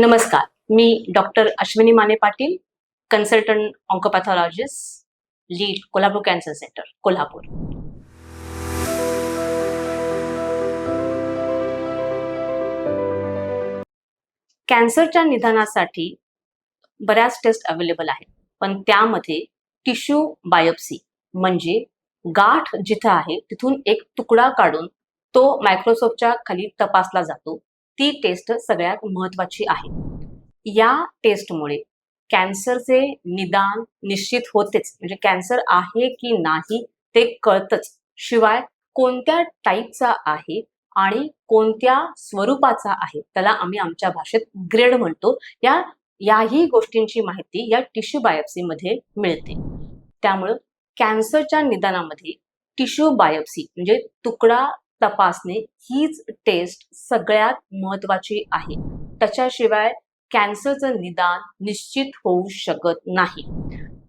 नमस्कार. मी doctor Ashwini Mane Patil consultant oncopathologist lead Kolhapur cancer centre Kolhapur. कॅन्सरच्या निदानासाठी बऱ्याच test available आहेत पण त्यामध्ये टिश्यू बायोप्सी म्हणजे गाठ जिथं आहे तिथून एक तुकडा काढून तो मायक्रोसॉफ्टच्या खाली तपासला जातो. ती टेस्ट सगळ्यात महत्वाची आहे. या टेस्टमुळे कॅन्सरचे निदान निश्चित होतेच. म्हणजे कॅन्सर आहे की नाही ते कळतच. शिवाय कोणत्या टाईपचा आहे आणि कोणत्या स्वरूपाचा आहे त्याला आम्ही आमच्या भाषेत ग्रेड म्हणतो. या याही गोष्टींची माहिती या टिश्यू बायोप्सीमध्ये मिळते. त्यामुळं कॅन्सरच्या निदानामध्ये टिश्यू बायोप्सी म्हणजे तुकडा तपासणे हीच टेस्ट सगळ्यात महत्वाची आहे. त्याच्याशिवाय कॅन्सरचं निदान निश्चित होऊ शकत नाही.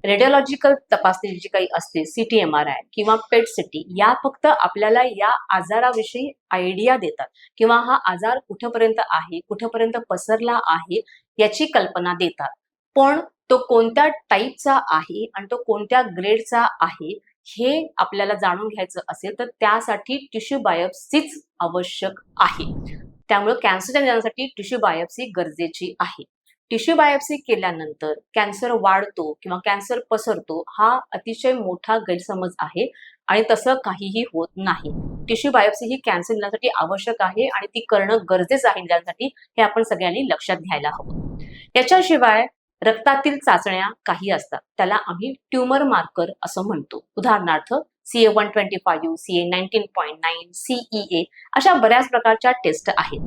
रेडिओलॉजिकल तपासणी जी काही असते सिटी एम आर आय किंवा पेट सिटी या फक्त आपल्याला या आजाराविषयी आयडिया देतात. किंवा हा आजार कुठपर्यंत आहे कुठपर्यंत पसरला आहे याची कल्पना देतात. पण तो कोणत्या टाईपचा आहे आणि तो कोणत्या ग्रेडचा आहे हे आपल्याला जाणून घ्यायचं असेल तर त्यासाठी टिश्यू बायोप्सीच आवश्यक आहे. त्यामुळे कॅन्सरच्या निदानासाठी टिश्यू बायोप्सी गरजेची आहे. टिश्यू बायोप्सी केल्यानंतर कॅन्सर वाढतो किंवा कॅन्सर पसरतो हा अतिशय मोठा गैरसमज आहे आणि तसं काहीही होत नाही. टिश्यू बायोप्सी ही कॅन्सर निदानासाठी आवश्यक आहे आणि ती करणं गरजेचं आहे निदानासाठी हे आपण सगळ्यांनी लक्षात घ्यायला हवं. याच्याशिवाय रक्तातील चाचण्या काही असतात. त्याला आम्ही ट्युमर मार्कर असं म्हणतो. उदाहरणार्थ CA one twenty five CA nineteen point nine CEA अशा बऱ्याच प्रकारच्या टेस्ट आहेत.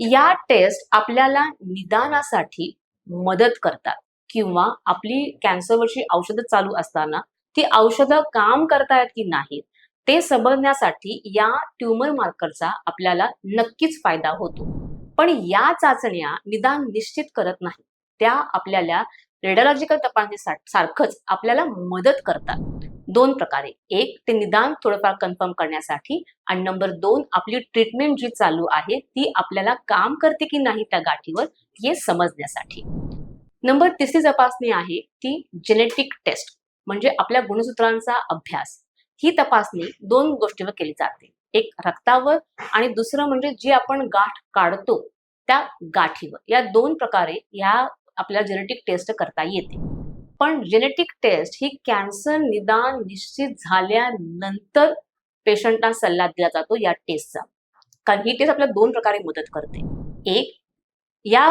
या टेस्ट आपल्याला निदानासाठी मदत करतात किंवा आपली कॅन्सरवरची औषधं चालू असताना ती औषधं काम करतायत की नाहीत ते समजण्यासाठी या ट्युमर मार्करचा आपल्याला नक्कीच फायदा होतो. पण या चाचण्या निदान निश्चित करत नाही त्या आपल्याला रेडिओलॉजिकल तपासणी सारखंच आपल्याला मदत करतात. दोन प्रकारे. एक ते निदान थोडंफार कन्फर्म करण्यासाठी. आणि नंबर दोन आपली ट्रीटमेंट जी चालू आहे ती आपल्याला काम करते की नाही त्या गाठीवर हे समजण्यासाठी. नंबर तिसरी तपासणी आहे ती जेनेटिक टेस्ट म्हणजे आपल्या गुणसूत्रांचा अभ्यास. ही तपासणी दोन गोष्टीवर केली जाते. एक रक्तावर आणि दुसरं म्हणजे जी आपण गाठ काढतो त्या गाठीवर. या दोन प्रकारे या आपल्याला जेनेटिक टेस्ट करता येते. पण जेनेटिक टेस्ट ही कॅन्सर निदान निश्चित झाल्यानंतर पेशंटला सल्ला दिला जातो या टेस्टचा कारण ही टेस्ट आपल्याला दोन प्रकारे मदत करते. एक या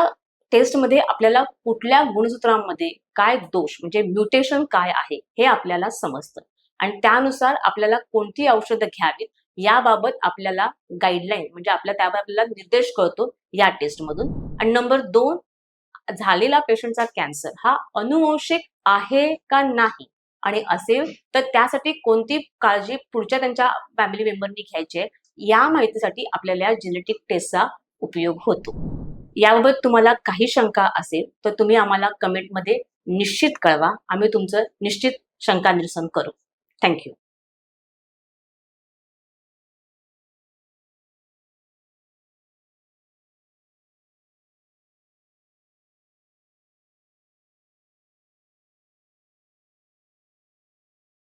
टेस्टमध्ये आपल्याला कुठल्या गुणसूत्रांमध्ये काय दोष म्हणजे म्युटेशन काय आहे हे आपल्याला समजतं. आणि त्यानुसार आपल्याला कोणती औषधं घ्यावीत याबाबत आपल्याला गाईडलाईन म्हणजे आपल्या त्याबाबत आपल्याला निर्देश कळतो या टेस्टमधून आणि नंबर दोन झालेला पेशंटचा कॅन्सर हा अनुवंशिक आहे का नाही? आणि असेल तर त्यासाठी कोणती काळजी पुढच्या त्यांच्या फॅमिली मेंबरनी घ्यायची आहे? या माहितीसाठी आपल्याला जेनेटिक टेस्टचा उपयोग होतो. याबाबत तुम्हाला काही शंका असेल तर तुम्ही आम्हाला कमेंटमध्ये निश्चित कळवा. आम्ही तुमचं निश्चित शंका निरसन करू. थँक्यू